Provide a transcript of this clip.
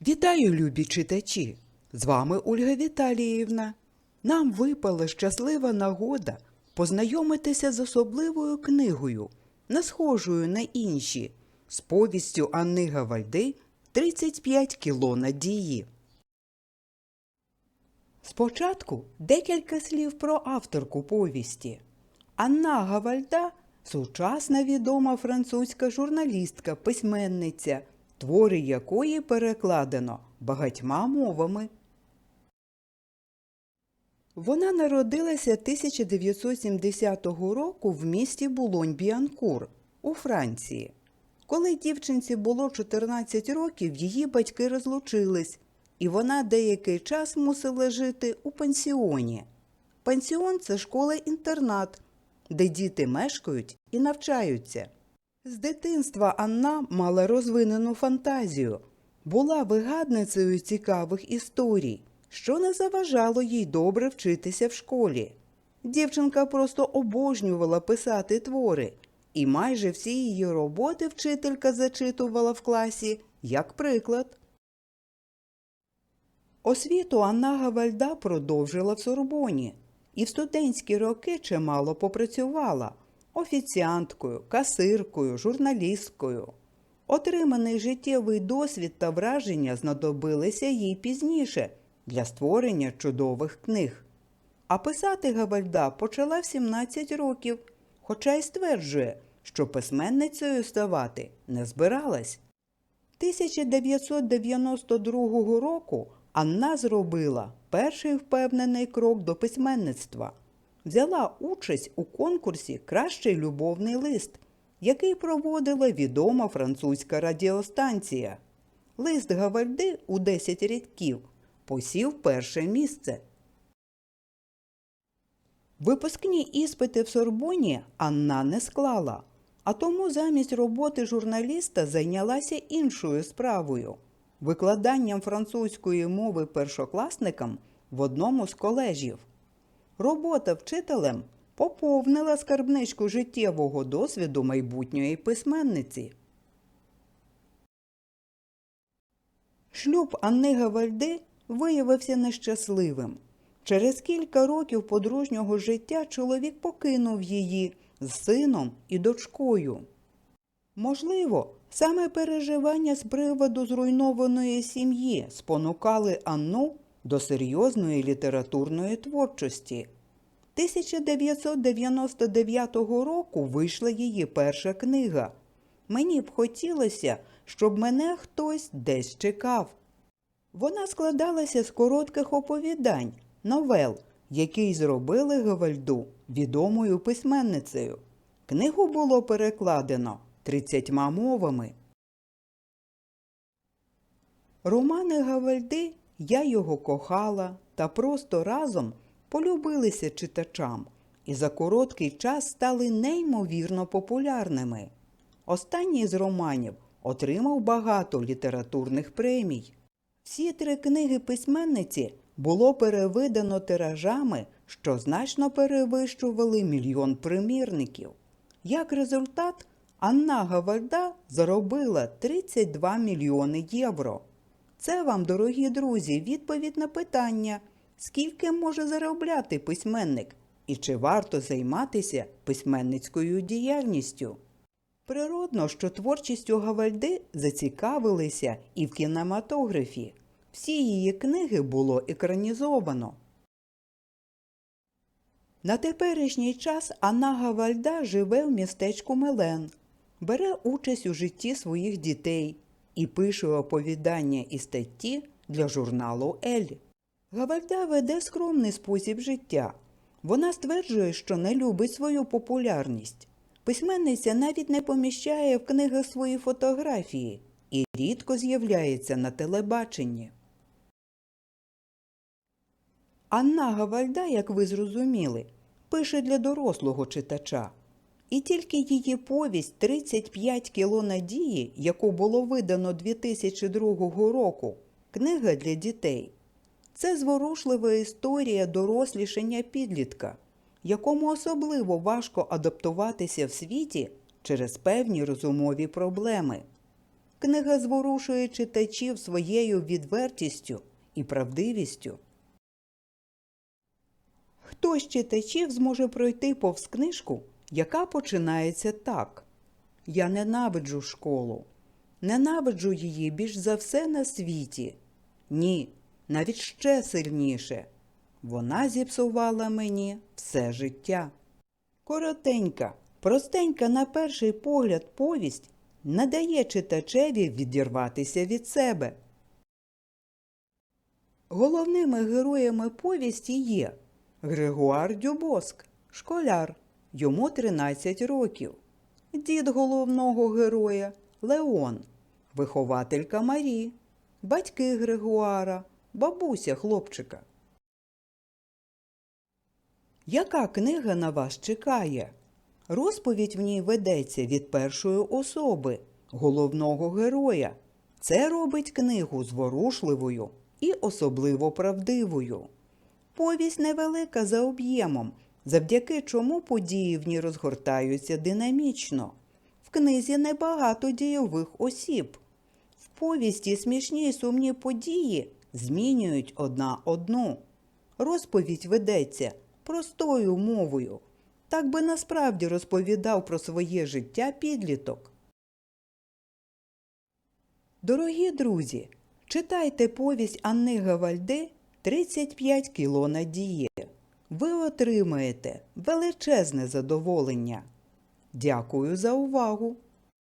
Вітаю, любі читачі! З вами Ольга Віталіївна. Нам випала щаслива нагода познайомитися з особливою книгою, не схожою на інші, з повістю Анни Гавальди «35 кіло надії. Спочатку декілька слів про авторку повісті. Анна Гавальда сучасна відома французька журналістка, письменниця, твори якої перекладено багатьма мовами. Вона народилася 1970 року в місті Булонь-Біанкур у Франції. Коли дівчинці було 14 років, її батьки розлучились, і вона деякий час мусила жити у пансіоні. Пансіон це школа-інтернат, де діти мешкають і навчаються. З дитинства Анна мала розвинену фантазію, була вигадницею цікавих історій, що не заважало їй добре вчитися в школі. Дівчинка просто обожнювала писати твори, і майже всі її роботи вчителька зачитувала в класі як приклад. Освіту Анна Гавальда продовжила в Сорбоні і в студентські роки чимало попрацювала офіціанткою, касиркою, журналісткою. Отриманий життєвий досвід та враження знадобилися їй пізніше для створення чудових книг. А писати Гавальда почала в 17 років, хоча й стверджує, що письменницею ставати не збиралась. 1992 року Анна зробила перший впевнений крок до письменництва. Взяла участь у конкурсі Кращий любовний лист, який проводила відома французька радіостанція. Лист Гавальди у 10 рядків посів перше місце. Випускні іспити в Сорбоні Анна не склала, а тому замість роботи журналіста зайнялася іншою справою викладанням французької мови першокласникам в одному з колежів. Робота вчителем поповнила скарбничку життєвого досвіду майбутньої письменниці. Шлюб Анни Гавальди виявився нещасливим. Через кілька років подружнього життя чоловік покинув її з сином і дочкою. Можливо, саме переживання з приводу зруйнованої сім'ї спонукали Анну до серйозної літературної творчості. 1999 року вийшла її перша книга. Мені б хотілося, щоб мене хтось десь чекав. Вона складалася з коротких оповідань, новел, які й зробили Гавальду відомою письменницею. Книгу було перекладено 30 мовами. Романи Гавальди Я його кохала та просто разом полюбилися читачам і за короткий час стали неймовірно популярними. Останній з романів отримав багато літературних премій. Всі три книги письменниці було перевидано тиражами, що значно перевищували мільйон примірників. Як результат, Анна Гавальда заробила 32 мільйони євро. Це вам, дорогі друзі, відповідь на питання, скільки може заробляти письменник і чи варто займатися письменницькою діяльністю. Природно, що творчістю Гавальди зацікавилися і в кінематографі. Всі її книги було екранізовано. На теперішній час Анна Гавальда живе в містечку Мелен, бере участь у житті своїх дітей і пише оповідання і статті для журналу Ель. Гавальда веде скромний спосіб життя. Вона стверджує, що не любить свою популярність. Письменниця навіть не поміщає в книгах свої фотографії і рідко з'являється на телебаченні. Анна Гавальда, як ви зрозуміли, пише для дорослого читача. І тільки її повість «35 кіло надії, яку було видано 2002 року, книга для дітей. Це зворушлива історія дорослішання підлітка, якому особливо важко адаптуватися в світі через певні розумові проблеми. Книга зворушує читачів своєю відвертістю і правдивістю. Хто з читачів зможе пройти повз книжку, яка починається так: Я ненавиджу школу, ненавиджу її більш за все на світі. Ні, навіть ще сильніше. Вона зіпсувала мені все життя. Коротенька, простенька на перший погляд повість не дає читачеві відірватися від себе. Головними героями повісті є Григуар Дюбоск, школяр, йому 13 років, дід головного героя Леон, вихователька Марі, батьки Григуара, бабуся хлопчика. Яка книга на вас чекає? Розповідь в ній ведеться від першої особи, головного героя. Це робить книгу зворушливою і особливо правдивою. Повість невелика за об'ємом, завдяки чому події в ній розгортаються динамічно. В книзі небагато дійових осіб. В повісті смішні й сумні події змінюють одна одну. Розповідь ведеться простою мовою. Так би насправді розповідав про своє життя підліток. Дорогі друзі, читайте повість Анни Гавальде «35 кіло надії. Ви отримаєте величезне задоволення. Дякую за увагу!